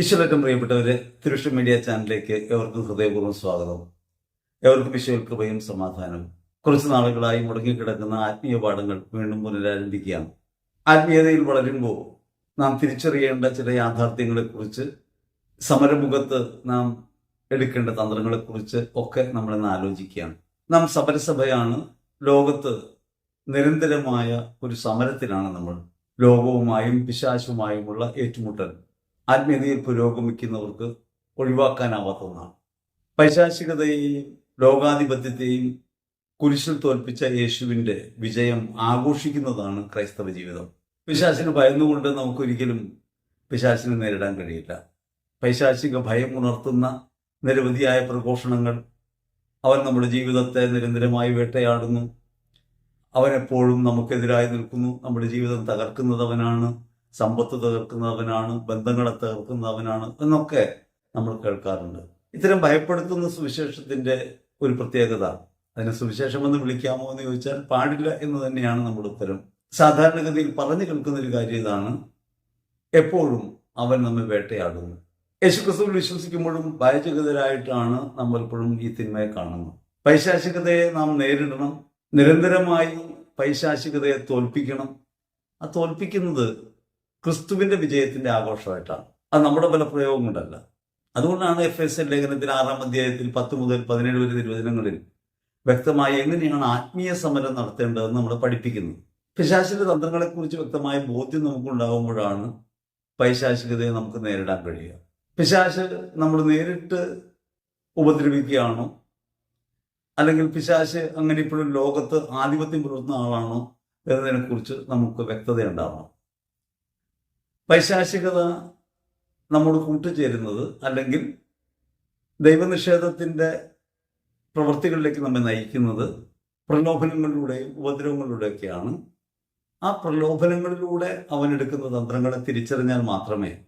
ഈശ്വരറ്റം പ്രിയപ്പെട്ടവരെ തിരുഷ മീഡിയ ചാനലിലേക്ക് എവർക്കും ഹൃദയപൂർവം സ്വാഗതം. എവർക്കും ഈശ്വര കൃപയും സമാധാനവും. കുറച്ച് നാളുകളായി മുടങ്ങിക്കിടക്കുന്ന ആത്മീയ പാഠങ്ങൾ വീണ്ടും പുനരാരംഭിക്കുകയാണ്. ആത്മീയതയിൽ വളരുമ്പോൾ നാം തിരിച്ചറിയേണ്ട ചില യാഥാർത്ഥ്യങ്ങളെക്കുറിച്ച് സമരമുഖത്ത് നാം എടുക്കേണ്ട തന്ത്രങ്ങളെക്കുറിച്ച് ഒക്കെ നമ്മളിന്ന് ആലോചിക്കുകയാണ്. നാം സമരസഭയാണ്. ലോകത്ത് നിരന്തരമായ ഒരു സമരത്തിലാണ് നമ്മൾ. ലോകവുമായും പിശാശുമായുമുള്ള ഏറ്റുമുട്ടൽ. ആത്മീയതയിൽ പുരോഗമിക്കുന്നവർക്ക് ഒഴിവാക്കാനാവാത്ത ഒന്നാണ് പൈശാചികതയെയും ലോകാധിപത്യത്തെയും കുരിശിൽ തോൽപ്പിച്ച യേശുവിന്റെ വിജയം ആഘോഷിക്കുന്നതാണ് ക്രൈസ്തവ ജീവിതം. പിശാചിന് ഭയന്നുകൊണ്ട് നമുക്കൊരിക്കലും പിശാചിനെ നേരിടാൻ കഴിയില്ല. പൈശാചിക ഭയം ഉണർത്തുന്ന നിരവധിയായ പ്രഘോഷണങ്ങൾ അവൻ നമ്മുടെ ജീവിതത്തെ നിരന്തരമായി വേട്ടയാടുന്നു. അവനെപ്പോഴും നമുക്കെതിരായി നിൽക്കുന്നു. നമ്മുടെ ജീവിതം തകർക്കുന്നതവനാണ്. സമ്പത്ത് തകർക്കുന്നവനാണ് ബന്ധങ്ങളെ തകർക്കുന്നവനാണ് എന്നൊക്കെ നമ്മൾ കേൾക്കാറുണ്ട്. ഇത്തരം ഭയപ്പെടുത്തുന്ന സുവിശേഷത്തിന്റെ ഒരു പ്രത്യേകത അതിനെ സുവിശേഷം എന്ന് വിളിക്കാമോ എന്ന് ചോദിച്ചാൽ പാടില്ല എന്ന് തന്നെയാണ് നമ്മുടെ ഉത്തരം. സാധാരണഗതിയിൽ പറഞ്ഞു കേൾക്കുന്ന ഒരു കാര്യം ഇതാണ് എപ്പോഴും അവൻ നമ്മെ വേട്ടയാടുന്നു. യേശുക്രിസ്തുവിൽ വിശ്വസിക്കുമ്പോഴും ഭയചകിതരായിട്ടാണ് നമ്മൾ എപ്പോഴും ഈ തിന്മയെ കാണുന്നത്. പൈശാചികതയെ നാം നേരിടണം നിരന്തരമായി പൈശാചികതയെ തോൽപ്പിക്കണം. ആ തോൽപ്പിക്കുന്നത് ക്രിസ്തുവിന്റെ വിജയത്തിന്റെ ആഘോഷമായിട്ടാണ്. അത് നമ്മുടെ ബലപ്രയോഗം കൊണ്ടല്ല അതുകൊണ്ടാണ് എഫ് എസ് എൽ ലേഖനത്തിൽ ആറാം അധ്യായത്തിൽ പത്ത് മുതൽ പതിനേഴ് വരെ തിരുവചനങ്ങളിൽ വ്യക്തമായി എങ്ങനെയാണ് ആത്മീയ സമരം നടത്തേണ്ടതെന്ന് നമ്മൾ പഠിപ്പിക്കുന്നത്. പിശാചിന്റെ തന്ത്രങ്ങളെക്കുറിച്ച് വ്യക്തമായ ബോധ്യം നമുക്കുണ്ടാകുമ്പോഴാണ് പൈശാചികതയെ നമുക്ക് നേരിടാൻ കഴിയുക. പിശാശ് നമ്മൾ നേരിട്ട് ഉപദ്രവിക്കുകയാണോ? അല്ലെങ്കിൽ പിശാശ് അങ്ങനെ ഇപ്പോഴും ലോകത്ത് ആധിപത്യം പുലർത്തുന്ന ആളാണോ എന്നതിനെക്കുറിച്ച് നമുക്ക് വ്യക്തത ഉണ്ടാവണം പൈശാചികത നമ്മോട് കൂട്ടുചേരുന്നത് അല്ലെങ്കിൽ ദൈവനിഷേധത്തിന്റെ പ്രവൃത്തികളിലേക്ക് നമ്മെ നയിക്കുന്നത് പ്രലോഭനങ്ങളിലൂടെയും ഉപദ്രവങ്ങളിലൂടെയൊക്കെയാണ്. ആ പ്രലോഭനങ്ങളിലൂടെ അവനെടുക്കുന്ന തന്ത്രങ്ങളെ തിരിച്ചറിഞ്ഞാൽ മാത്രമേ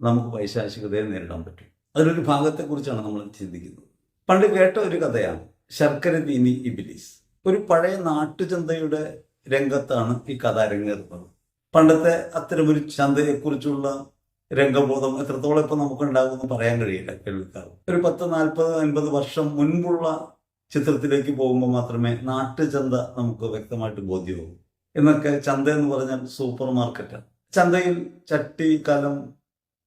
നമുക്ക് പൈശാചികതയെ നേരിടാൻ പറ്റൂ. അതിലൊരു ഭാഗത്തെക്കുറിച്ചാണ് നമ്മൾ ചിന്തിക്കുന്നത്. പണ്ട് കേട്ട ഒരു കഥയാണ് ശർക്കര തീനി ഇബിലിസ്. ഒരു പഴയ നാട്ടുചന്തയുടെ രംഗത്താണ് ഈ കഥ അരങ്ങേറുന്നത് പണ്ടത്തെ അത്തരമൊരു ചന്തയെക്കുറിച്ചുള്ള രംഗബോധം എത്രത്തോളം ഇപ്പൊ നമുക്ക് ഉണ്ടാകുമെന്ന് പറയാൻ കഴിയില്ല കേൾക്കാർ ഒരു പത്ത് നാൽപ്പത് അൻപത് വർഷം മുൻപുള്ള ചിത്രത്തിലേക്ക് പോകുമ്പോൾ മാത്രമേ നാട്ടുചന്ത നമുക്ക് വ്യക്തമായിട്ട് ബോധ്യമാകൂ. എന്നൊക്കെ ചന്ത എന്ന് പറഞ്ഞാൽ സൂപ്പർ മാർക്കറ്റാണ്. ചന്തയിൽ ചട്ടി കലം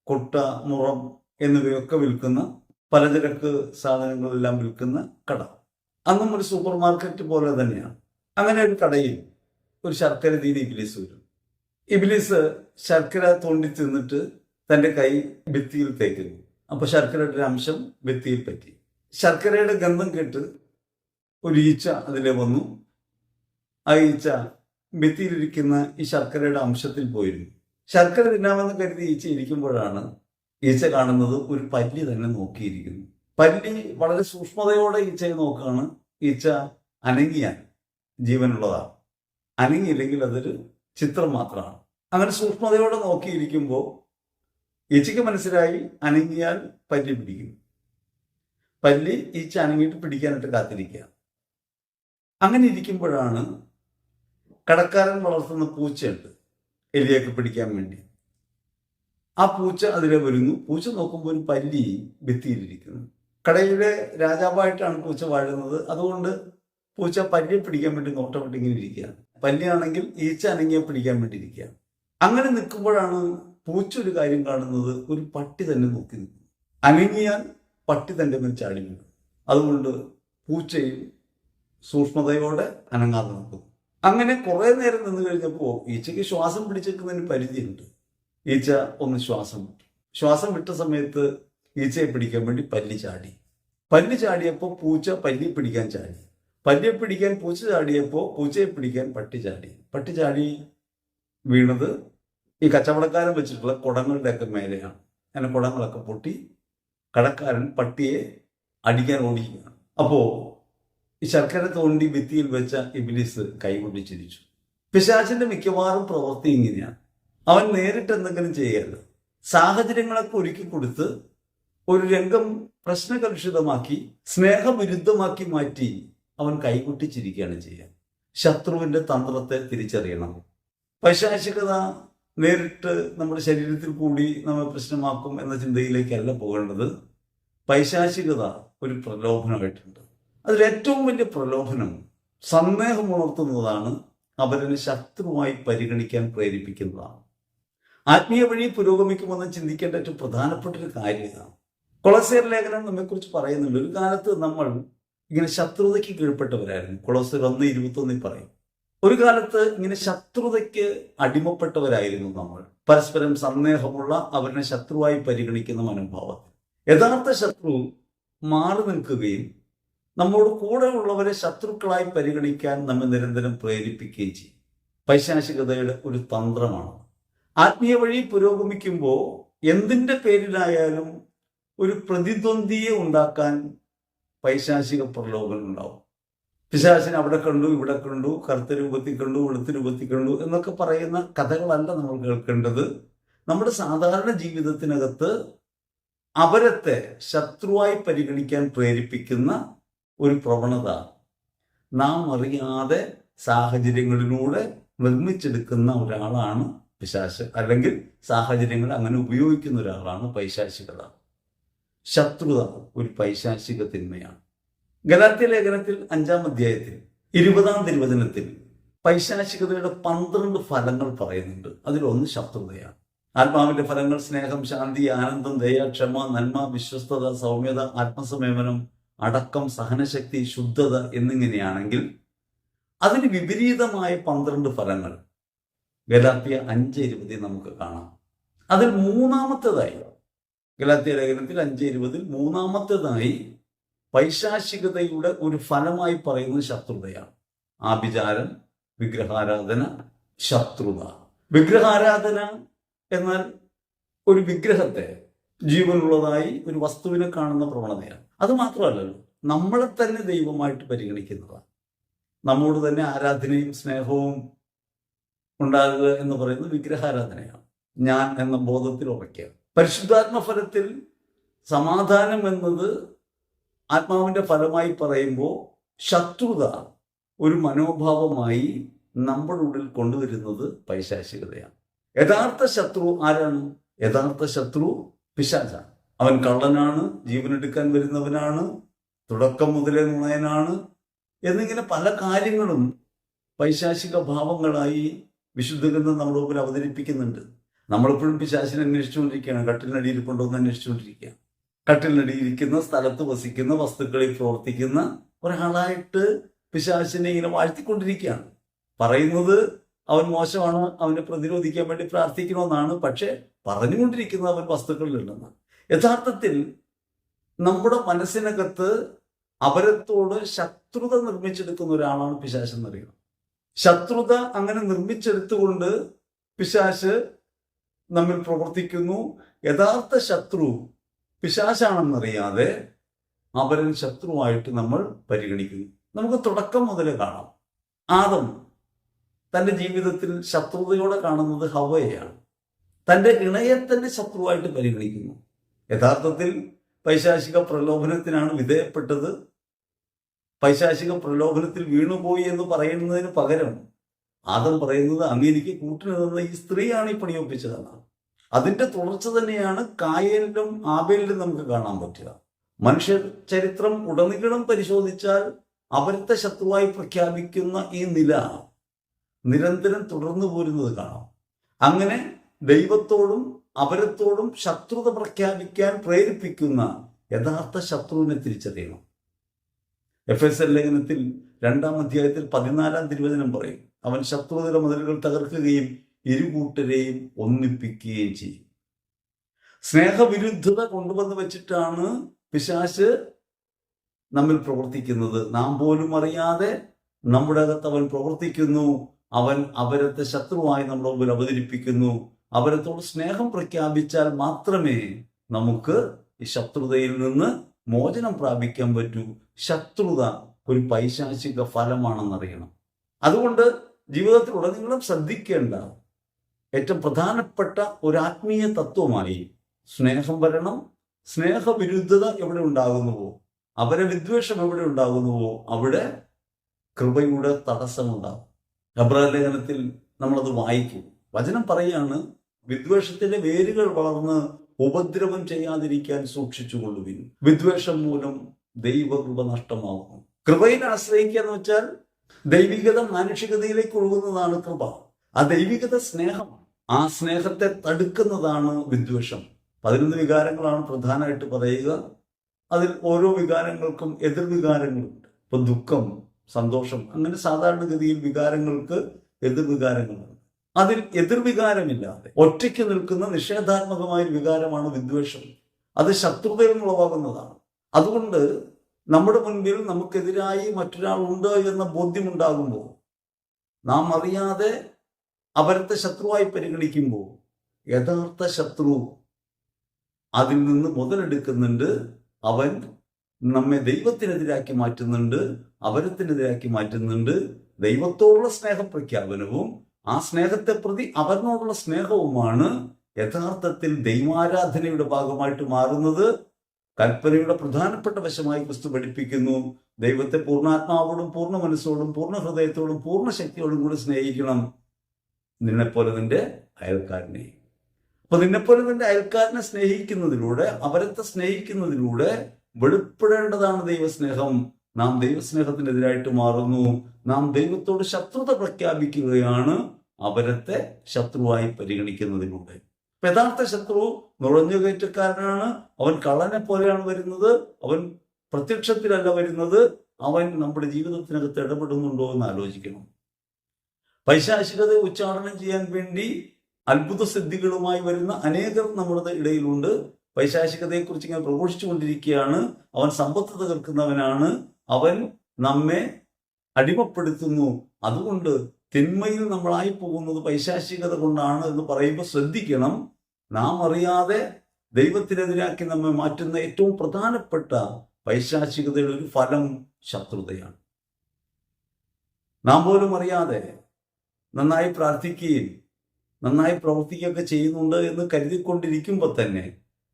കൊട്ട മുറം എന്നിവയൊക്കെ വിൽക്കുന്ന പലചരക്ക് സാധനങ്ങളെല്ലാം വിൽക്കുന്ന കട. അന്നും ഒരു സൂപ്പർ മാർക്കറ്റ് പോലെ തന്നെയാണ്. അങ്ങനെ ഒരു കടയിൽ ഒരു ശർക്കര തീരി ഇബിലിസ് വരും. ഇബിലിസ് ശർക്കര തോണ്ടി തിന്നിട്ട് തന്റെ കൈ ഭിത്തിയിൽ തേക്കുന്നു. അപ്പൊ ശർക്കരയുടെ ഒരു അംശം ഭിത്തിയിൽ പറ്റി. ശർക്കരയുടെ ഗന്ധം കേട്ട് ഒരു ഈച്ച അതിലെ വന്നു. ആ ഈച്ച ഭിത്തിയിലിരിക്കുന്ന ഈ ശർക്കരയുടെ അംശത്തിൽ പോയിരുന്നു. ശർക്കര തിന്നാമെന്ന് കരുതി ഈച്ച ഇരിക്കുമ്പോഴാണ് ഈച്ച കാണുന്നത് ഒരു പല്ലി തന്നെ നോക്കിയിരിക്കുന്നു. പല്ലി വളരെ സൂക്ഷ്മതയോടെ ഈച്ചയെ നോക്കുകയാണ്. ഈച്ച അനങ്ങിയാൽ ജീവനുള്ളതാണ്. അനങ്ങിയില്ലെങ്കിൽ അതൊരു ചിത്രം മാത്രമാണ്. അങ്ങനെ സൂക്ഷ്മതയോടെ നോക്കിയിരിക്കുമ്പോൾ ഏച്ചിക്ക് മനസ്സിലായി അനങ്ങിയാൽ പല്ലി പിടിക്കും പല്ലി ഈച്ച അനങ്ങിയിട്ട് പിടിക്കാനായിട്ട് കാത്തിരിക്കുക. അങ്ങനെ ഇരിക്കുമ്പോഴാണ് കടക്കാരൻ വളർത്തുന്ന പൂച്ചയുണ്ട്. എലിയൊക്കെ പിടിക്കാൻ വേണ്ടി. ആ പൂച്ച അതിലെ വരുന്നു. പൂച്ച നോക്കുമ്പോൾ ഒരു പല്ലി ഭിത്തിയിലിരിക്കുന്നു. കടയുടെ രാജാവായിട്ടാണ് പൂച്ച വാഴുന്നത്. അതുകൊണ്ട് പൂച്ച പല്ലിയെ പിടിക്കാൻ വേണ്ടി നോട്ടം ഇട്ടിങ്ങനെ ഇരിക്കുകയാണ്. പല്ലിയാണെങ്കിൽ ഈച്ച അനങ്ങിയെ പിടിക്കാൻ വേണ്ടി ഇരിക്കുകയാണ്. അങ്ങനെ നിൽക്കുമ്പോഴാണ് പൂച്ച ഒരു കാര്യം കാണുന്നത്. ഒരു പട്ടി തന്നെ നോക്കി നിൽക്കുന്നു. അനങ്ങിയാൽ പട്ടി തന്റെ മേൽ ചാടി വീഴും. അതുകൊണ്ട് പൂച്ചയും സൂക്ഷ്മതയോടെ അനങ്ങാതെ നിൽക്കും അങ്ങനെ കുറെ നേരം നിന്ന് കഴിഞ്ഞപ്പോൾ ഈച്ചയ്ക്ക് ശ്വാസം പിടിച്ചെടുക്കുന്നതിന് പരിധിയുണ്ട്. ഈച്ച ഒന്ന് ശ്വാസം വിട്ടു. ശ്വാസം വിട്ട സമയത്ത് ഈച്ചയെ പിടിക്കാൻ വേണ്ടി പല്ലി ചാടി. പല്ലി ചാടിയപ്പോൾ പൂച്ച പല്ലി പിടിക്കാൻ ചാടി. പല്ലിയെ പിടിക്കാൻ പൂച്ച ചാടിയപ്പോൾ പൂച്ചയെ പിടിക്കാൻ പട്ടി ചാടി. പട്ടി ചാടി വീണത് ഈ കച്ചവടക്കാരൻ വെച്ചിട്ടുള്ള കുടങ്ങളുടെയൊക്കെ മേലെയാണ്. അങ്ങനെ കുടങ്ങളൊക്കെ പൊട്ടി കടക്കാരൻ പട്ടിയെ അടിക്കാൻ ഓടിക്കുകയാണ് അപ്പോ ഈ ശർക്കര തോണ്ടി ഭിത്തിയിൽ വെച്ച ഇബിലിസ് കൈകൊണ്ടി ചിരിച്ചു. പിശാചിന്റെ മിക്കവാറും പ്രവൃത്തി ഇങ്ങനെയാണ്. അവൻ നേരിട്ട് എന്തെങ്കിലും ചെയ്യരുത്. സാഹചര്യങ്ങളൊക്കെ ഒരുക്കി കൊടുത്ത് ഒരു രംഗം പ്രശ്നകലുഷിതമാക്കി സ്നേഹവിരുദ്ധമാക്കി മാറ്റി അവൻ കൈകൊട്ടിച്ചിരിക്കുകയാണ് ചെയ്യുക. ശത്രുവിന്റെ തന്ത്രത്തെ തിരിച്ചറിയണം. പൈശാചികത നേരിട്ട് നമ്മുടെ ശരീരത്തിൽ കൂടി നമ്മെ പ്രശ്നമാക്കും എന്ന ചിന്തയിലേക്കല്ല പോകേണ്ടത്. പൈശാചികത ഒരു പ്രലോഭനമായിട്ടുണ്ട്. അതിൽ ഏറ്റവും വലിയ പ്രലോഭനം സന്ദേഹം ഉണർത്തുന്നതാണ് അവരനെ ശത്രുവായി പരിഗണിക്കാൻ പ്രേരിപ്പിക്കുന്നതാണ്. ആത്മീയ വഴി പുരോഗമിക്കുമെന്ന് ചിന്തിക്കേണ്ട ഏറ്റവും പ്രധാനപ്പെട്ട ഒരു കാര്യമാണ് കൊളസേർ ലേഖനം നമ്മെക്കുറിച്ച് പറയുന്നുണ്ട്. ഒരു കാലത്ത് നമ്മൾ ഇങ്ങനെ ശത്രുതയ്ക്ക് കീഴ്പ്പെട്ടവരായിരുന്നു. കൊളസേർ ഒന്ന് ഇരുപത്തൊന്നിൽ പറയും. ഒരു കാലത്ത് ഇങ്ങനെ ശത്രുതയ്ക്ക് അടിമപ്പെട്ടവരായിരുന്നു നമ്മൾ. പരസ്പരം സന്ദേഹമുള്ള അവരുടെ ശത്രുവായി പരിഗണിക്കുന്ന മനോഭാവത്തിൽ യഥാർത്ഥ ശത്രു മാറി നിൽക്കുകയും നമ്മോട് കൂടെ ഉള്ളവരെ ശത്രുക്കളായി പരിഗണിക്കാൻ നമ്മെ നിരന്തരം പ്രേരിപ്പിക്കുകയും ചെയ്യും. പൈശാചികതയുടെ ഒരു തന്ത്രമാണ്. ആത്മീയ വഴി പുരോഗമിക്കുമ്പോൾ എന്തിന്റെ പേരിലായാലും ഒരു പ്രതിദ്വന്ദിയെ ഉണ്ടാക്കാൻ പൈശാചിക പ്രലോഭനം ഉണ്ടാവും. പിശാചിനെ അവിടെ കണ്ടു ഇവിടെ കണ്ടു കറുത്ത രൂപത്തിൽ കണ്ടു വെളുത്ത രൂപത്തിൽ കണ്ടു എന്നൊക്കെ പറയുന്ന കഥകളല്ല നമ്മൾ കേൾക്കേണ്ടത്. നമ്മുടെ സാധാരണ ജീവിതത്തിനകത്ത് അവരത്തെ ശത്രുവായി പരിഗണിക്കാൻ പ്രേരിപ്പിക്കുന്ന ഒരു പ്രവണത നാം അറിയാതെ സാഹചര്യങ്ങളിലൂടെ നിർമ്മിച്ചെടുക്കുന്ന ഒരാളാണ് പിശാശ് അല്ലെങ്കിൽ സാഹചര്യങ്ങൾ അങ്ങനെ ഉപയോഗിക്കുന്ന ഒരാളാണ് പൈശാചികത. ശത്രുത ഒരു പൈശാചിക തിന്മയാണ് ഗലാത്യ ലേഖനത്തിൽ അഞ്ചാം അധ്യായത്തിൽ ഇരുപതാം തിരുവചനത്തിൽ പൈശാചികതയുടെ പന്ത്രണ്ട് ഫലങ്ങൾ പറയുന്നുണ്ട്. അതിലൊന്ന് ശത്രുതയാണ്. ആത്മാവിന്റെ ഫലങ്ങൾ സ്നേഹം ശാന്തി ആനന്ദം ദയ ക്ഷമ നന്മ വിശ്വസ്തത സൗമ്യത ആത്മസംയമനം അടക്കം സഹനശക്തി ശുദ്ധത എന്നിങ്ങനെയാണെങ്കിൽ അതിന് വിപരീതമായ പന്ത്രണ്ട് ഫലങ്ങൾ ഗലാത്തിയ അഞ്ച് ഇരുപതിൽ നമുക്ക് കാണാം. അതിൽ മൂന്നാമത്തേതായി ഗലാത്തിയ ലേഖനത്തിൽ അഞ്ച് ഇരുപതിൽ മൂന്നാമത്തേതായി പൈശാചികതയുടെ ഒരു ഫലമായി പറയുന്നത് ശത്രുതയാണ്. ആഭിചാരം വിഗ്രഹാരാധന ശത്രുത. വിഗ്രഹാരാധന എന്നാൽ ഒരു വിഗ്രഹത്തെ ജീവനുള്ളതായി ഒരു വസ്തുവിനെ കാണുന്ന പ്രവണതയാണ്. അത് മാത്രമല്ലല്ലോ നമ്മളെ തന്നെ ദൈവമായിട്ട് പരിഗണിക്കുന്നതാണ്. നമ്മോട് തന്നെ ആരാധനയും സ്നേഹവും ഉണ്ടാകുക എന്ന് പറയുന്നത് വിഗ്രഹാരാധനയാണ്. ഞാൻ എന്ന ബോധത്തിൽ ഉറയ്ക്കുക. പരിശുദ്ധാത്മ ഫലത്തിൽ സമാധാനം എന്നത് ആത്മാവിന്റെ ഫലമായി പറയുമ്പോൾ ശത്രുത ഒരു മനോഭാവമായി നമ്മുടെ ഉള്ളിൽ കൊണ്ടുവരുന്നത് പൈശാചികതയാണ്. യഥാർത്ഥ ശത്രു ആരാണ്? യഥാർത്ഥ ശത്രു പിശാചാണ്. അവൻ കള്ളനാണ് ജീവനെടുക്കാൻ വരുന്നവനാണ് തുടക്കം മുതലേ നുണയനാണ് എന്നിങ്ങനെ പല കാര്യങ്ങളും പൈശാചിക ഭാവങ്ങളായി വിശുദ്ധ നമ്മുടെ മുമ്പിൽ അവതരിപ്പിക്കുന്നുണ്ട്. നമ്മളെപ്പോഴും പിശാചിനെ അന്വേഷിച്ചുകൊണ്ടിരിക്കുകയാണ്. കട്ടിലിനടിയിൽ കൊണ്ടുവന്ന് അന്വേഷിച്ചുകൊണ്ടിരിക്കുക കട്ടിലിനടിയിരിക്കുന്ന സ്ഥലത്ത് വസിക്കുന്ന വസ്തുക്കളിൽ പ്രവർത്തിക്കുന്ന ഒരാളായിട്ട് പിശാചിനെ ഇങ്ങനെ വാഴ്ത്തിക്കൊണ്ടിരിക്കുകയാണ്. പറയുന്നത് അവൻ മോശമാണ് അവനെ പ്രതിരോധിക്കാൻ വേണ്ടി പ്രാർത്ഥിക്കണമെന്നാണ് പക്ഷേ പറഞ്ഞുകൊണ്ടിരിക്കുന്നത് അവൻ വസ്തുക്കളിലുണ്ടെന്നാണ് യഥാർത്ഥത്തിൽ നമ്മുടെ മനസ്സിനകത്ത് അപരത്തോട് ശത്രുത നിർമ്മിച്ചെടുക്കുന്ന ഒരാളാണ് പിശാശ് എന്നറിയണം ശത്രുത അങ്ങനെ നിർമ്മിച്ചെടുത്തുകൊണ്ട് പിശാശ് നമ്മിൽ പ്രവർത്തിക്കുന്നു. യഥാർത്ഥ ശത്രു പിശാശാണെന്നറിയാതെ അവരിൽ ശത്രുവായിട്ട് നമ്മൾ പരിഗണിക്കുന്നു. നമുക്ക് തുടക്കം മുതൽ കാണാം. ആദം തന്റെ ജീവിതത്തിൽ ശത്രുതയോടെ കാണുന്നത് ഹവയെയാണ് തന്റെ ഇണയെ തന്നെ ശത്രുവായിട്ട് പരിഗണിക്കുന്നു. യഥാർത്ഥത്തിൽ പൈശാചിക പ്രലോഭനത്തിനാണ് വിധേയപ്പെട്ടത്. പൈശാചിക പ്രലോഭനത്തിൽ വീണുപോയി എന്ന് പറയുന്നതിന് പകരം ആദം പറയുന്നത് കൂട്ടിന് നിന്ന ഈ സ്ത്രീയാണ് ഈ പണിയൊപ്പിച്ചതെന്നാണ്. അതിന്റെ തുടർച്ച തന്നെയാണ് കായലിലും ആബേലിലും നമുക്ക് കാണാൻ പറ്റുക. മനുഷ്യ ചരിത്രം ഉടനീളം പരിശോധിച്ചാൽ അവരത്തെ ശത്രുവായി പ്രഖ്യാപിക്കുന്ന ഈ നില നിരന്തരം തുടർന്നു പോരുന്നത് കാണാം. അങ്ങനെ ദൈവത്തോടും അവരത്തോടും ശത്രുത പ്രഖ്യാപിക്കാൻ പ്രേരിപ്പിക്കുന്ന യഥാർത്ഥ ശത്രുവിനെ തിരിച്ചറിയണം. എഫ് എസ് എൽ ലേഖനത്തിൽ രണ്ടാം അധ്യായത്തിൽ പതിനാലാം തിരുവചനം പറയും. അവൻ ശത്രുതയുടെ മുതലുകൾ തകർക്കുകയും ഇരുകൂട്ടരെയും ഒന്നിപ്പിക്കുകയും ചെയ്യും. സ്നേഹവിരുദ്ധത കൊണ്ടുവന്ന് വെച്ചിട്ടാണ് പിശാശ് നമ്മിൽ പ്രവർത്തിക്കുന്നത്. നാം പോലും അറിയാതെ നമ്മുടെ അകത്ത് അവൻ പ്രവർത്തിക്കുന്നു. അവൻ അവരത്തെ ശത്രുവായി നമ്മുടെ മുമ്പിൽ അവതരിപ്പിക്കുന്നു. അവരത്തോട് സ്നേഹം പ്രഖ്യാപിച്ചാൽ മാത്രമേ നമുക്ക് ഈ ശത്രുതയിൽ നിന്ന് മോചനം പ്രാപിക്കാൻ പറ്റൂ. ശത്രുത ഒരു പൈശാചിക ഫലമാണെന്നറിയണം. അതുകൊണ്ട് ജീവിതത്തിൽ ഉടനീളം ശ്രദ്ധിക്കേണ്ട ഏറ്റവും പ്രധാനപ്പെട്ട ഒരു ആത്മീയ തത്വമായി സ്നേഹം വരണം സ്നേഹവിരുദ്ധത എവിടെ ഉണ്ടാകുന്നുവോ അവരെ വിദ്വേഷം എവിടെ ഉണ്ടാകുന്നുവോ അവിടെ കൃപയുടെ തടസ്സമുണ്ടാകും. അബ്രാ ലേഖനത്തിൽ നമ്മളത് വായിക്കും. വചനം പറയാണ് വിദ്വേഷത്തിന്റെ വേരുകൾ വളർന്ന് ഉപദ്രവം ചെയ്യാതിരിക്കാൻ സൂക്ഷിച്ചുകൊള്ളുവിൻ. വിദ്വേഷം മൂലം ദൈവകൃപ നഷ്ടമാകുന്നു. കൃപയിൽ ആശ്രയിക്കുക എന്ന് വെച്ചാൽ ദൈവികത മാനുഷികതയിലേക്ക് ഒഴുകുന്നതാണ് കൃപ. ആ ദൈവികത സ്നേഹമാണ്. ആ സ്നേഹത്തെ തടുക്കുന്നതാണ് വിദ്വേഷം. പതിനൊന്ന് വികാരങ്ങളാണ് പ്രധാനമായിട്ട് പറയുക. അതിൽ ഓരോ വികാരങ്ങൾക്കും എതിർ വികാരങ്ങളുണ്ട്. ഇപ്പൊ ദുഃഖം സന്തോഷം അങ്ങനെ സാധാരണഗതിയിൽ വികാരങ്ങൾക്ക് എതിർ വികാരങ്ങളുണ്ട്. അതിൽ എതിർ വികാരമില്ലാതെ ഒറ്റയ്ക്ക് നിൽക്കുന്ന നിഷേധാത്മകമായ വികാരമാണ് വിദ്വേഷം. അത് ശത്രുതയിൽ ഉളവാകുന്നതാണ്. അതുകൊണ്ട് നമ്മുടെ മുൻപിൽ നമുക്കെതിരായി മറ്റൊരാൾ ഉണ്ട് എന്ന ബോധ്യമുണ്ടാകുമ്പോൾ നാം അറിയാതെ അപരത്തെ ശത്രുവായി പരിഗണിക്കുമ്പോൾ യഥാർത്ഥ ശത്രു അതിൽ നിന്ന് മുതലെടുക്കുന്നുണ്ട്. അവൻ നമ്മെ ദൈവത്തിനെതിരാക്കി മാറ്റുന്നുണ്ട്. അപരത്തിനെതിരാക്കി മാറ്റുന്നുണ്ട്. ദൈവത്തോടുള്ള സ്നേഹ സ്നേഹപ്രഖ്യാപനവും ആ സ്നേഹത്തെ പ്രതി അവനോടുള്ള സ്നേഹവുമാണ് യഥാർത്ഥത്തിൽ ദൈവാരാധനയുടെ ഭാഗമായിട്ട് മാറുന്നത്. കൽപ്പനയുടെ പ്രധാനപ്പെട്ട വശമായി ക്രിസ്തു പഠിപ്പിക്കുന്നു. ദൈവത്തെ പൂർണാത്മാവോടും പൂർണ മനസ്സോടും പൂർണ ഹൃദയത്തോടും പൂർണ ശക്തിയോടും കൂടി സ്നേഹിക്കണം. നിന്നെപ്പോലെ നിന്റെ അയൽക്കാരനെ. അപ്പൊ നിന്നെപ്പോലെ നിന്റെ അയൽക്കാരനെ സ്നേഹിക്കുന്നതിലൂടെ അവരത്തെ സ്നേഹിക്കുന്നതിലൂടെ വെളിപ്പെടേണ്ടതാണ് ദൈവസ്നേഹം. നാം ദൈവസ്നേഹത്തിനെതിരായിട്ട് മാറുന്നു. നാം ദൈവത്തോട് ശത്രുത പ്രഖ്യാപിക്കുകയാണ് അവരത്തെ ശത്രുവായി പരിഗണിക്കുന്നതിലൂടെ. യഥാർത്ഥ ശത്രു നുഴഞ്ഞുകയറ്റക്കാരനാണ് അവൻ കള്ളനെ പോലെയാണ് വരുന്നത്. അവൻ പ്രത്യക്ഷത്തിലല്ല വരുന്നത്. അവൻ നമ്മുടെ ജീവിതത്തിനകത്ത് ഇടപെടുന്നുണ്ടോ എന്ന് ആലോചിക്കണം. പൈശാചികത ഉച്ചാടനം ചെയ്യാൻ വേണ്ടി അത്ഭുത സിദ്ധികളുമായി വരുന്ന അനേകർ നമ്മുടെ ഇടയിലുണ്ട്. പൈശാചികതയെക്കുറിച്ച് ഇങ്ങനെ പ്രഘോഷിച്ചുകൊണ്ടിരിക്കുകയാണ്. അവൻ സമ്പത്ത് തകർക്കുന്നവനാണ്. അവൻ നമ്മെ അടിമപ്പെടുത്തുന്നു. അതുകൊണ്ട് തിന്മയിൽ നമ്മളായി പോകുന്നത് വൈശാശികത കൊണ്ടാണ് എന്ന് പറയുമ്പോൾ ശ്രദ്ധിക്കണം. നാം അറിയാതെ ദൈവത്തിനെതിരാക്കി നമ്മെ മാറ്റുന്ന ഏറ്റവും പ്രധാനപ്പെട്ട വൈശാശികതയുടെ ഒരു ഫലം ശത്രുതയാണ്. നാം പോലും അറിയാതെ നന്നായി പ്രാർത്ഥിക്കുകയും നന്നായി പ്രവർത്തിക്കുകയൊക്കെ ചെയ്യുന്നുണ്ട് എന്ന് കരുതിക്കൊണ്ടിരിക്കുമ്പോൾ തന്നെ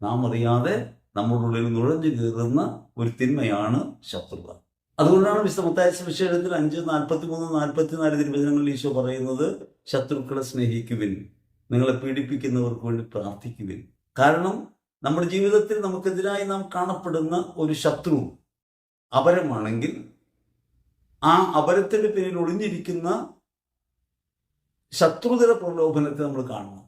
നാം അറിയാതെ നമ്മുടെ ഉള്ളിൽ നുഴഞ്ഞു കയറുന്ന ഒരു തിന്മയാണ് ശത്രുത. അതുകൊണ്ടാണ് വിശ്വമത്തായ സുവിശേഷത്തിൽ അഞ്ച് നാൽപ്പത്തി മൂന്ന് നാൽപ്പത്തിനാല് തിരുവചനങ്ങളിൽ ഈശോ പറയുന്നത് ശത്രുക്കളെ സ്നേഹിക്കുവിൻ നിങ്ങളെ പീഡിപ്പിക്കുന്നവർക്ക് വേണ്ടി പ്രാർത്ഥിക്കുവിൻ. കാരണം നമ്മുടെ ജീവിതത്തിൽ നമുക്കെതിരായി നാം കാണപ്പെടുന്ന ഒരു ശത്രു അപരമാണെങ്കിൽ ആ അപരത്തിന്റെ പിന്നിൽ ഒളിഞ്ഞിരിക്കുന്ന ശത്രുതര പ്രലോഭനത്തെ നമ്മൾ കാണണം.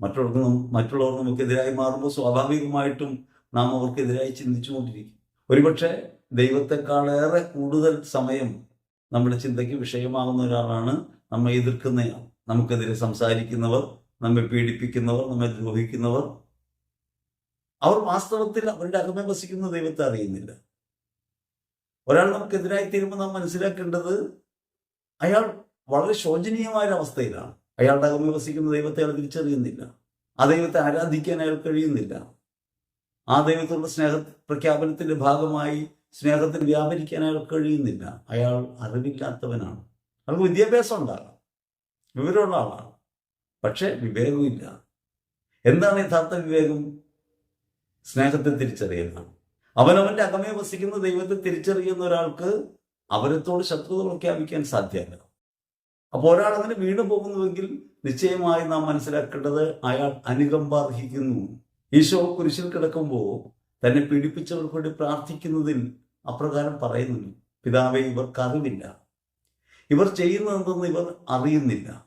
മറ്റുള്ളവർക്ക് നം- മറ്റുള്ളവർ നമുക്കെതിരായി മാറുമ്പോൾ സ്വാഭാവികമായിട്ടും നാം അവർക്കെതിരായി ചിന്തിച്ചുകൊണ്ടിരിക്കും. ഒരുപക്ഷെ ദൈവത്തെക്കാളേറെ കൂടുതൽ സമയം നമ്മുടെ ചിന്തയ്ക്ക് വിഷയമാകുന്ന ഒരാളാണ് നമ്മെ എതിർക്കുന്നയാൾ. നമുക്കെതിരെ സംസാരിക്കുന്നവർ നമ്മെ പീഡിപ്പിക്കുന്നവർ നമ്മെ ദ്രോഹിക്കുന്നവർ. അവർ വാസ്തവത്തിൽ അവരുടെ അകമേ വസിക്കുന്ന ദൈവത്തെ അറിയുന്നില്ല. ഒരാൾ നമുക്കെതിരായി തീരുമ്പോൾ നാം മനസ്സിലാക്കേണ്ടത് അയാൾ വളരെ ശോചനീയമായ ഒരു അവസ്ഥയിലാണ്. അയാളുടെ അകം വസിക്കുന്ന ദൈവത്തെ അയാൾ തിരിച്ചറിയുന്നില്ല. ആ ദൈവത്തെ ആരാധിക്കാൻ അയാൾ കഴിയുന്നില്ല. ആ ദൈവത്തോടുള്ള സ്നേഹ പ്രഖ്യാപനത്തിന്റെ ഭാഗമായി സ്നേഹത്തിൽ വ്യാപരിക്കാൻ അയാൾ കഴിയുന്നില്ല. അയാൾ അറിവില്ലാത്തവനാണ്. അയാൾക്ക് വിദ്യാഭ്യാസം ഉണ്ടാകാം വിവരമുള്ള ആളാണ്. പക്ഷെ വിവേകമില്ല എന്താണ് യഥാർത്ഥ വിവേകം? സ്നേഹത്തെ തിരിച്ചറിയലാണ്. അവനവന്റെ അകമേ വസിക്കുന്ന ദൈവത്തെ തിരിച്ചറിയുന്ന ഒരാൾക്ക് അവരത്തോട് ശത്രുത പ്രഖ്യാപിക്കാൻ സാധ്യമല്ല. അപ്പോൾ ഒരാൾ അങ്ങനെ വീണു പോകുന്നുവെങ്കിൽ നിശ്ചയമായി നാം മനസ്സിലാക്കേണ്ടത് അയാൾ അനുകമ്പ അർഹിക്കുന്നു. ഈശോ കുരിശിൽ കിടക്കുമ്പോൾ തന്നെ പീഡിപ്പിച്ചവർക്ക് വേണ്ടി പ്രാർത്ഥിക്കുന്നതിൽ അപ്രകാരം പറയുന്നുണ്ട്. പിതാവെ ഇവർക്ക് അറിവില്ല ഇവർ ചെയ്യുന്നതെന്ന് ഇവർ അറിയുന്നില്ല.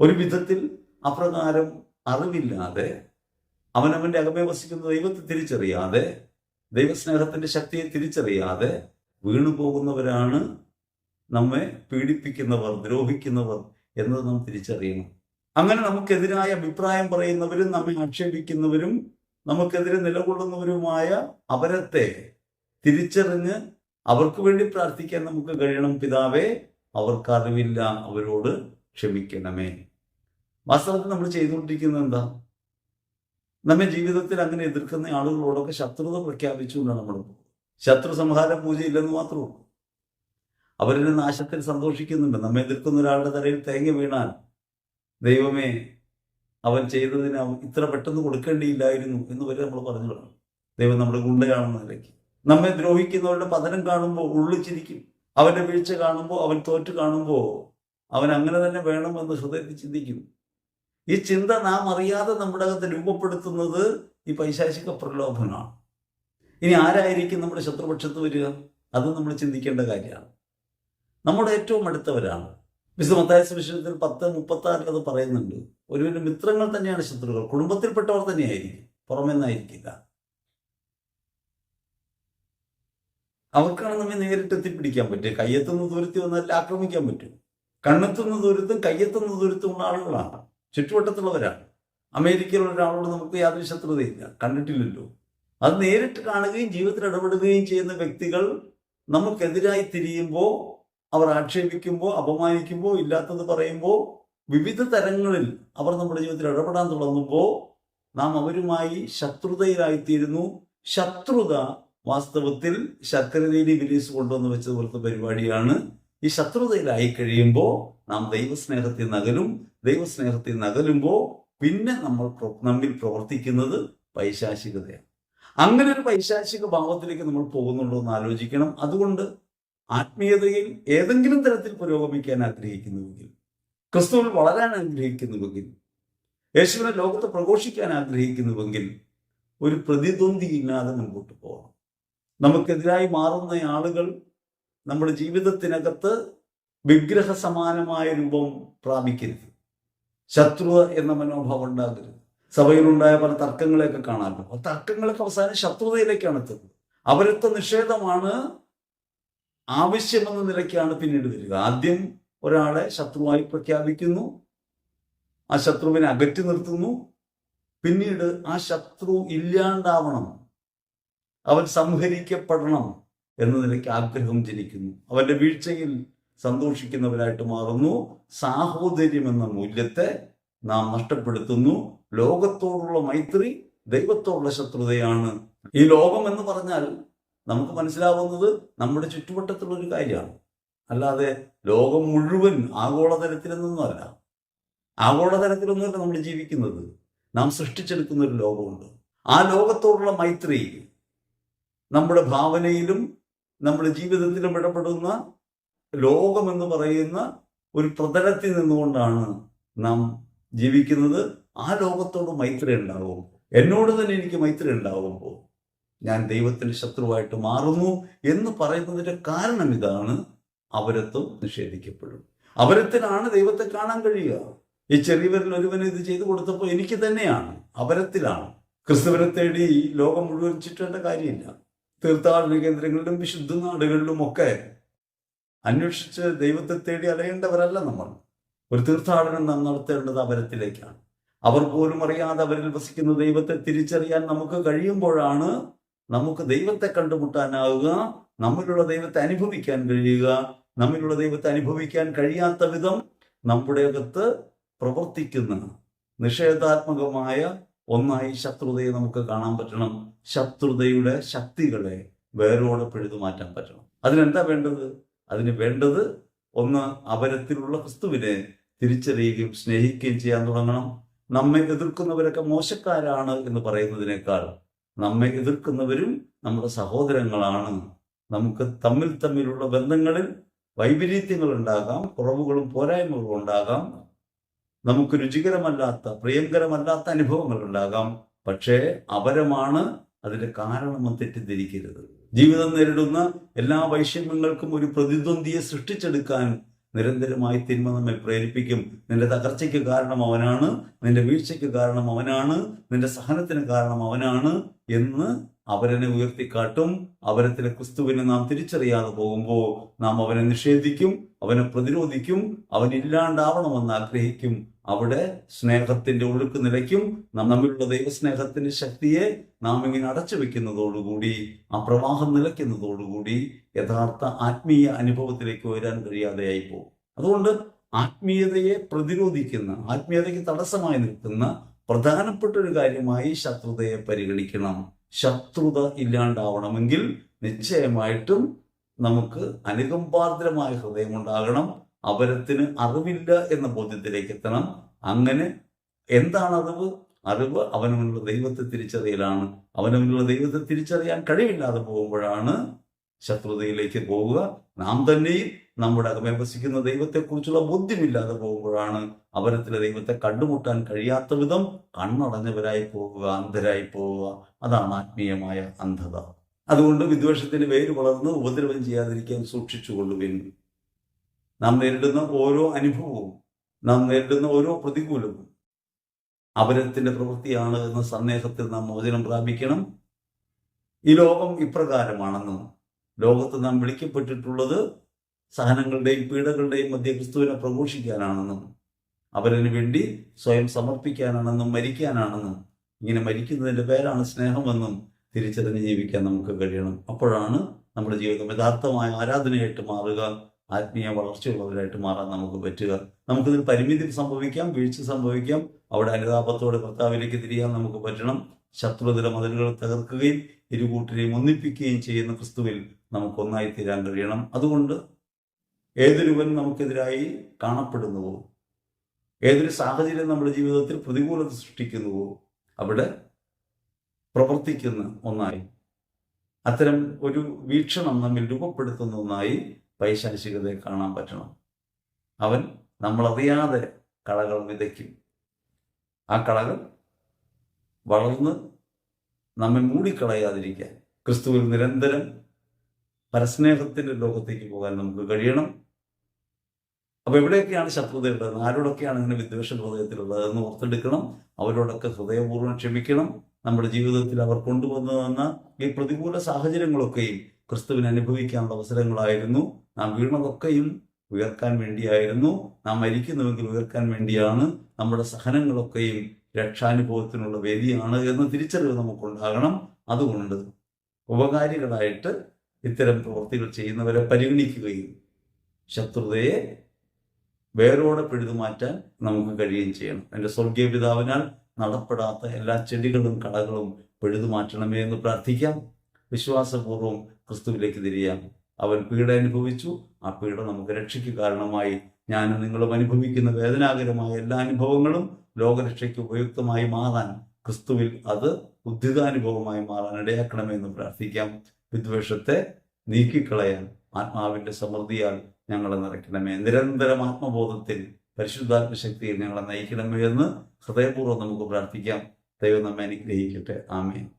ഒരു വിധത്തിൽ അപ്രകാരം അറിവില്ലാതെ അവനവന്റെ അകമേ വസിക്കുന്ന ദൈവത്തെ തിരിച്ചറിയാതെ ദൈവസ്നേഹത്തിന്റെ ശക്തിയെ തിരിച്ചറിയാതെ വീണു പോകുന്നവരാണ് നമ്മെ പീഡിപ്പിക്കുന്നവർ ദ്രോഹിക്കുന്നവർ എന്നത് നാം തിരിച്ചറിയണം. അങ്ങനെ നമുക്കെതിരായ അഭിപ്രായം പറയുന്നവരും നമ്മെ ആക്ഷേപിക്കുന്നവരും നമുക്കെതിരെ നിലകൊള്ളുന്നവരുമായ അവരത്തെ തിരിച്ചറിഞ്ഞ് അവർക്ക് വേണ്ടി പ്രാർത്ഥിക്കാൻ നമുക്ക് കഴിയണം. പിതാവേ അവർക്ക് അറിവില്ല അവരോട് ക്ഷമിക്കണമേ. വാസ്തവത്തിൽ നമ്മൾ ചെയ്തുകൊണ്ടിരിക്കുന്നത് എന്താ? നമ്മെ ജീവിതത്തിൽ അങ്ങനെ എതിർക്കുന്ന ആളുകളോടൊക്കെ ശത്രുത പ്രഖ്യാപിച്ചുകൊണ്ടാണ് നമ്മൾ ശത്രു സംഹാര പൂജ ഇല്ലെന്ന് മാത്രമേ ഉള്ളൂ. അവരുടെ നാശത്തിൽ സന്തോഷിക്കുന്നുണ്ട്. നമ്മെ എതിർക്കുന്ന ഒരാളുടെ തലയിൽ തേങ്ങ വീണാൽ ദൈവമേ അവൻ ചെയ്തതിന് ഇത്ര പെട്ടെന്ന് കൊടുക്കേണ്ടിയില്ലായിരുന്നു എന്ന് വരെ നമ്മൾ പറഞ്ഞു കാണും ദൈവം നമ്മുടെ ഗുണ്ടയാണെന്ന നിലയ്ക്ക്. നമ്മെ ദ്രോഹിക്കുന്നവരുടെ പതനം കാണുമ്പോൾ ഉള്ളിച്ചിരിക്കും അവന്റെ വീഴ്ച കാണുമ്പോൾ അവൻ തോറ്റു കാണുമ്പോൾ അവൻ അങ്ങനെ തന്നെ വേണമെന്ന് ഹൃദയത്തിൽ ചിന്തിക്കും. ഈ ചിന്ത നാം അറിയാതെ നമ്മുടെ അകത്ത് രൂപപ്പെടുത്തുന്നത് ഈ പൈശാചിക പ്രലോഭനമാണ്. ഇനി ആരായിരിക്കും നമ്മുടെ ശത്രുപക്ഷത്ത് വരിക? അത് നമ്മൾ ചിന്തിക്കേണ്ട കാര്യമാണ്. നമ്മുടെ ഏറ്റവും അടുത്തവരാണ് വിശുദ്ധമത്തായ സുവിശേഷത്തിൽ പത്ത് മുപ്പത്തി ആറിൽ അത് പറയുന്നുണ്ട്. ഒരുവിന്റെ മിത്രങ്ങൾ തന്നെയാണ് ശത്രുക്കൾ. കുടുംബത്തിൽപ്പെട്ടവർ തന്നെയായിരിക്കും. പുറമെന്നായിരിക്കില്ല. അവർക്കാണ് നമ്മെ നേരിട്ട് എത്തിപ്പിടിക്കാൻ പറ്റുക. കയ്യെത്തുന്ന ദൂരത്തിൽ വന്നാൽ ആക്രമിക്കാൻ പറ്റും. കണ്ണെത്തുന്ന ദൂരത്തും കയ്യെത്തുന്ന ദൂരത്തുമുള്ള ആളുകളാണ്. ചുറ്റുവട്ടത്തുള്ളവരാണ്. അമേരിക്കയിലുള്ള ഒരാളോട് നമുക്ക് യാതൊരു ശത്രുതയില്ല. കണ്ടിട്ടില്ലല്ലോ. അത് നേരിട്ട് കാണുകയും ജീവിതത്തിൽ ഇടപെടുകയും ചെയ്യുന്ന വ്യക്തികൾ നമുക്കെതിരായി തിരിയുമ്പോൾ അവർ ആക്ഷേപിക്കുമ്പോൾ അപമാനിക്കുമ്പോൾ ഇല്ലാത്തത് പറയുമ്പോൾ വിവിധ തരങ്ങളിൽ അവർ നമ്മുടെ ജീവിതത്തിൽ ഇടപെടാൻ തുടങ്ങുമ്പോൾ നാം അവരുമായി ശത്രുതയിലായിത്തീരുന്നു. ശത്രുത വാസ്തവത്തിൽ ശത്രുതയിലെ ബിലീസ് കൊണ്ടുവന്ന് വെച്ചതുപോലത്തെ പരിപാടിയാണ്. ഈ ശത്രുതയിലായി കഴിയുമ്പോൾ നാം ദൈവസ്നേഹത്തിൽ നകലും ദൈവസ്നേഹത്തിൽ നകലുമ്പോൾ പിന്നെ നമ്മൾ നമ്മിൽ പ്രവർത്തിക്കുന്നത് പൈശാചികതയാണ്. അങ്ങനെ ഒരു പൈശാചിക ഭാവത്തിലേക്ക് നമ്മൾ പോകുന്നുണ്ടോ എന്ന് ആലോചിക്കണം. അതുകൊണ്ട് ആത്മീയതയിൽ ഏതെങ്കിലും തരത്തിൽ പുരോഗമിക്കാൻ ആഗ്രഹിക്കുന്നുവെങ്കിൽ ക്രിസ്തുവിൽ വളരാൻ ആഗ്രഹിക്കുന്നുവെങ്കിൽ യേശുവിനെ ലോകത്ത് പ്രഘോഷിക്കാൻ ആഗ്രഹിക്കുന്നുവെങ്കിൽ ഒരു പ്രതിദ്വന്ദ്ി ഇല്ലാതെ മുൻപോട്ട് പോകണം. നമുക്കെതിരായി മാറുന്ന ആളുകൾ നമ്മുടെ ജീവിതത്തിനകത്ത് വിഗ്രഹ സമാനമായ രൂപം പ്രാപിക്കരുത്. ശത്രുത എന്ന മനോഭാവം ഉണ്ടാകരുത്. സഭയിലുണ്ടായ പല തർക്കങ്ങളെയൊക്കെ കാണാമല്ലോ ആ തർക്കങ്ങളൊക്കെ അവസാനം ശത്രുതയിലേക്കാണ് എത്തുന്നത്. അവരത്തെ നിഷേധമാണ് ആവശ്യമെന്ന നിലയ്ക്കാണ് പിന്നീട് വരിക. ആദ്യം ഒരാളെ ശത്രുവായി പ്രഖ്യാപിക്കുന്നു ആ ശത്രുവിനെ അകറ്റി നിർത്തുന്നു. പിന്നീട് ആ ശത്രു ഇല്ലാണ്ടാവണം. അവൻ സംഹരിക്കപ്പെടണം എന്ന നിലയ്ക്ക് ആഗ്രഹം ജനിക്കുന്നു. അവന്റെ വീഴ്ചയിൽ സന്തോഷിക്കുന്നവരായിട്ട് മാറുന്നു. സാഹോദര്യം എന്ന മൂല്യത്തെ നാം നഷ്ടപ്പെടുത്തുന്നു. ലോകത്തോടുള്ള മൈത്രി ദൈവത്തോടുള്ള ശത്രുതയാണ്. ഈ ലോകം എന്ന് പറഞ്ഞാൽ നമുക്ക് മനസ്സിലാവുന്നത് നമ്മുടെ ചുറ്റുവട്ടത്തുള്ള ഒരു കാര്യമാണ്. അല്ലാതെ ലോകം മുഴുവൻ ആഗോളതലത്തിലെന്നൊന്നുമല്ല. ആഗോളതലത്തിലൊന്നുമല്ല നമ്മൾ ജീവിക്കുന്നത്. നാം സൃഷ്ടിച്ചെടുക്കുന്ന ഒരു ലോകമുണ്ട്. ആ ലോകത്തോടുള്ള മൈത്രി നമ്മുടെ ഭാവനയിലും നമ്മുടെ ജീവിതത്തിലും ഇടപെടുന്ന ലോകമെന്ന് പറയുന്ന ഒരു പ്രതലത്തിൽ നിന്നുകൊണ്ടാണ് നാം ജീവിക്കുന്നത്. ആ ലോകത്തോട് മൈത്രി ഉണ്ടാകുമ്പോൾ എന്നോട് തന്നെ എനിക്ക് മൈത്രി ഉണ്ടാകുമ്പോൾ ഞാൻ ദൈവത്തിന്റെ ശത്രുവായിട്ട് മാറുന്നു എന്ന് പറയുന്നതിന്റെ കാരണം ഇതാണ് അവരത്വം നിഷേധിക്കപ്പെടും. അവരത്തിലാണ് ദൈവത്തെ കാണാൻ കഴിയുക. ഈ ചെറിയവരിൽ ഒരുവന് ഇത് ചെയ്തു കൊടുത്തപ്പോൾ എനിക്ക് തന്നെയാണ്. അവരത്തിലാണ് ക്രിസ്തുവിനെ തേടി ലോകം മുഴുവൻ ചുറ്റേണ്ട കാര്യമില്ല. തീർത്ഥാടന കേന്ദ്രങ്ങളിലും വിശുദ്ധ നാടുകളിലും ഒക്കെ അന്വേഷിച്ച് ദൈവത്തെ തേടി അലയേണ്ടവരല്ല നമ്മൾ. ഒരു തീർത്ഥാടനം നാം നടത്തേണ്ടത് അവരത്തിലേക്കാണ് അവർ പോലും അറിയാതെ അവരിൽ വസിക്കുന്ന ദൈവത്തെ തിരിച്ചറിയാൻ നമുക്ക് കഴിയുമ്പോഴാണ് നമുക്ക് ദൈവത്തെ കണ്ടുമുട്ടാനാവുക നമ്മിലുള്ള ദൈവത്തെ അനുഭവിക്കാൻ കഴിയുക നമ്മിലുള്ള ദൈവത്തെ അനുഭവിക്കാൻ കഴിയാത്ത വിധം നമ്മുടെ അകത്ത് പ്രവർത്തിക്കുന്ന നിഷേധാത്മകമായ ഒന്നായി ശത്രുതയെ നമുക്ക് കാണാൻ പറ്റണം. ശത്രുതയുടെ ശക്തികളെ വേരോടെ പിഴുതു മാറ്റാൻ പറ്റണം. അതിനെന്താ വേണ്ടത്? അതിന് വേണ്ടത് ഒന്ന് അപരത്തിലുള്ള ക്രിസ്തുവിനെ തിരിച്ചറിയുകയും സ്നേഹിക്കുകയും ചെയ്യാൻ തുടങ്ങണം. നമ്മെ എതിർക്കുന്നവരൊക്കെ മോശക്കാരാണ് എന്ന് പറയുന്നതിനേക്കാൾ നമ്മെ എതിർക്കുന്നവരും നമ്മുടെ സഹോദരങ്ങളാണ്. നമുക്ക് തമ്മിൽ തമ്മിലുള്ള ബന്ധങ്ങളിൽ വൈപരീത്യങ്ങൾ ഉണ്ടാകാം കുറവുകളും പോരായ്മകളും ഉണ്ടാകാം. നമുക്ക് രുചികരമല്ലാത്ത പ്രിയങ്കരമല്ലാത്ത അനുഭവങ്ങൾ ഉണ്ടാകാം. പക്ഷേ അവരമാണ് അതിന്റെ കാരണമെന്ന് തെറ്റിദ്ധരിക്കരുത്. ജീവിതം നേരിടുന്ന എല്ലാ വൈഷമ്യങ്ങൾക്കും ഒരു പ്രതിദ്വന്ദിയെ സൃഷ്ടിച്ചെടുക്കാൻ നിരന്തരമായി തിന്മ നമ്മെ പ്രേരിപ്പിക്കും. നിന്റെ തകർച്ചയ്ക്ക് കാരണം അവനാണ് നിന്റെ വീഴ്ചയ്ക്ക് കാരണം അവനാണ് നിന്റെ സഹനത്തിന് കാരണം അവനാണ് എന്ന് അവരനെ ഉയർത്തിക്കാട്ടും. അവരത്തിലെ ക്രിസ്തുവിനെ നാം തിരിച്ചറിയാതെ പോകുമ്പോൾ നാം അവനെ നിഷേധിക്കും അവനെ പ്രതിരോധിക്കും അവൻ ഇല്ലാണ്ടാവണമെന്ന് ആഗ്രഹിക്കും. അവിടെ സ്നേഹത്തിന്റെ ഒഴുക്ക് നിലയ്ക്കും. നാം തമ്മിലുള്ള ദൈവസ്നേഹത്തിന്റെ ശക്തിയെ നാം ഇങ്ങനെ അടച്ചു വെക്കുന്നതോടുകൂടി ആ പ്രവാഹം നിലയ്ക്കുന്നതോടുകൂടി യഥാർത്ഥ ആത്മീയ അനുഭവത്തിലേക്ക് വരാൻ കഴിയാതെയായി പോകും. അതുകൊണ്ട് ആത്മീയതയെ പ്രതിരോധിക്കുന്ന ആത്മീയതയ്ക്ക് തടസ്സമായി നിൽക്കുന്ന പ്രധാനപ്പെട്ട ഒരു കാര്യമായി ശത്രുതയെ പരിഗണിക്കണം. ശത്രുത ഇല്ലാണ്ടാവണമെങ്കിൽ നിശ്ചയമായിട്ടും നമുക്ക് അനുകമ്പാർദ്രമായ ഹൃദയം ഉണ്ടാകണം. അപരത്തിന് അറിവില്ല എന്ന ബോധ്യത്തിലേക്ക് എത്തണം. അങ്ങനെ എന്താണ് അറിവ്? അറിവ് അവനവനുള്ള ദൈവത്തെ തിരിച്ചറിയലാണ്. അവനവനുള്ള ദൈവത്തെ തിരിച്ചറിയാൻ കഴിവില്ലാതെ പോകുമ്പോഴാണ് ശത്രുതയിലേക്ക് പോവുക നാം തന്നെയും നമ്മുടെ അകമേ വസിക്കുന്ന ദൈവത്തെക്കുറിച്ചുള്ള ബോധ്യമില്ലാതെ പോകുമ്പോഴാണ് അവരത്തിലെ ദൈവത്തെ കണ്ടുമുട്ടാൻ കഴിയാത്ത വിധം കണ്ണടഞ്ഞവരായി പോവുക അന്ധരായി പോവുക അതാണ് ആത്മീയമായ അന്ധത. അതുകൊണ്ട് വിദ്വേഷത്തിന് വേര് വളർന്ന് ഉപദ്രവം ചെയ്യാതിരിക്കാൻ സൂക്ഷിച്ചുകൊള്ളുവിൻ. നാം നേരിടുന്ന ഓരോ അനുഭവവും നാം നേരിടുന്ന ഓരോ പ്രതികൂലവും അപരത്തിന്റെ പ്രവൃത്തിയാണ് എന്ന സന്ദേഹത്തിൽ നാം മോചനം പ്രാപിക്കണം. ഈ ലോകം ഇപ്രകാരമാണെന്നും ലോകത്ത് നാം വിളിക്കപ്പെട്ടിട്ടുള്ളത് സഹനങ്ങളുടെയും പീഡകളുടെയും മധ്യ ക്രിസ്തുവിനെ പ്രഘോഷിക്കാനാണെന്നും അവരതിനു വേണ്ടി സ്വയം സമർപ്പിക്കാനാണെന്നും മരിക്കാനാണെന്നും ഇങ്ങനെ മരിക്കുന്നതിന്റെ പേരാണ് സ്നേഹമെന്നും തിരിച്ചറിഞ്ഞ് ജീവിക്കാൻ നമുക്ക് കഴിയണം. അപ്പോഴാണ് നമ്മുടെ ജീവിതം യഥാർത്ഥമായ ആരാധനയായിട്ട് മാറുക. ആത്മീയ വളർച്ചയുള്ളവരായിട്ട് മാറാൻ നമുക്ക് പറ്റുക. നമുക്കിതിൽ പരിമിതി സംഭവിക്കാം വീഴ്ച സംഭവിക്കാം. അവിടെ അനുതാപത്തോടെ കർത്താവിലേക്ക് തിരിയാൻ നമുക്ക് പറ്റണം. ശത്രുതര മതിലുകൾ തകർക്കുകയും ഇരുകൂട്ടരെയും ഒന്നിപ്പിക്കുകയും ചെയ്യുന്ന ക്രിസ്തുവിൽ നമുക്ക് ഒന്നായി തീരാൻ കഴിയണം. അതുകൊണ്ട് ഏതൊരുവൻ നമുക്കെതിരായി കാണപ്പെടുന്നുവോ? ഏതൊരു സാഹചര്യം നമ്മുടെ ജീവിതത്തിൽ പ്രതികൂലത സൃഷ്ടിക്കുന്നുവോ? അവിടെ പ്രവർത്തിക്കുന്ന ഒന്നായി. അത്തരം ഒരു വീക്ഷണം നമ്മിൽ രൂപപ്പെടുത്തുന്ന ഒന്നായി പൈശാചികതയെ കാണാൻ പറ്റണം. അവൻ നമ്മളറിയാതെ കളകൾ വിതയ്ക്കും. ആ കളകൾ വളർന്ന് നമ്മെ മൂടിക്കളയാതിരിക്കാൻ ക്രിസ്തുവിൽ നിരന്തരം പരസ്നേഹത്തിന്റെ ലോകത്തേക്ക് പോകാൻ നമുക്ക് കഴിയണം. അപ്പോൾ എവിടെയൊക്കെയാണ് ശത്രുതയുള്ളത്? ആരോടൊക്കെയാണ് ഇങ്ങനെ വിദ്വേഷ ഹൃദയത്തിലുള്ളത് എന്ന് ഓർത്തെടുക്കണം. അവരോടൊക്കെ ഹൃദയപൂർവം ക്ഷമിക്കണം. നമ്മുടെ ജീവിതത്തിൽ അവർ കൊണ്ടുവന്നു തന്ന ഈ പ്രതികൂല സാഹചര്യങ്ങളൊക്കെയും ക്രിസ്തുവിന് അനുഭവിക്കാനുള്ള അവസരങ്ങളായിരുന്നു. നാം വീണതൊക്കെയും ഉയർക്കാൻ വേണ്ടിയായിരുന്നു. നാം മരിക്കുന്നുവെങ്കിൽ ഉയർക്കാൻ വേണ്ടിയാണ് നമ്മുടെ സഹനങ്ങളൊക്കെയും രക്ഷാനുഭവത്തിനുള്ള വേദിയാണ് എന്ന തിരിച്ചറിവ് നമുക്കുണ്ടാകണം. അതുകൊണ്ട് ഉപകാരികളായിട്ട് ഇത്തരം പ്രവൃത്തികൾ ചെയ്യുന്നവരെ പരിഗണിക്കുകയും ശത്രുതയെ വേരോടെ പിഴുതുമാറ്റാൻ നമുക്ക് കഴിയുകയും ചെയ്യണം. എന്റെ സ്വർഗീയ പിതാവിനാൽ നടപ്പെടാത്ത എല്ലാ ചെടികളും കളകളും പിഴുതുമാറ്റണമേ എന്ന് പ്രാർത്ഥിക്കാം. വിശ്വാസപൂർവം ക്രിസ്തുവിലേക്ക് തിരിയാം. അവൻ പീഡ അനുഭവിച്ചു. ആ പീഡ നമുക്ക് രക്ഷയ്ക്ക് കാരണമായി. ഞാനും നിങ്ങളും അനുഭവിക്കുന്ന വേദനാകരമായ എല്ലാ അനുഭവങ്ങളും ലോകരക്ഷയ്ക്ക് ഉപയുക്തമായി മാറാൻ ക്രിസ്തുവിൽ അത് ഉദ്ധിതാനുഭവമായി മാറാൻ ഇടയാക്കണമെന്ന് പ്രാർത്ഥിക്കാം. വിദ്വേഷത്തെ നീക്കിക്കളയാൻ ആത്മാവിന്റെ സമൃദ്ധിയാൽ ഞങ്ങളെ നിറയ്ക്കണമേ. നിരന്തരം ആത്മബോധത്തിൽ പരിശുദ്ധാത്മ ശക്തിയിൽ ഞങ്ങളെ നയിക്കണമേ എന്ന് ഹൃദയപൂർവം നമുക്ക് പ്രാർത്ഥിക്കാം. ദൈവം നമ്മെ അനുഗ്രഹിക്കട്ടെ. ആമേൻ.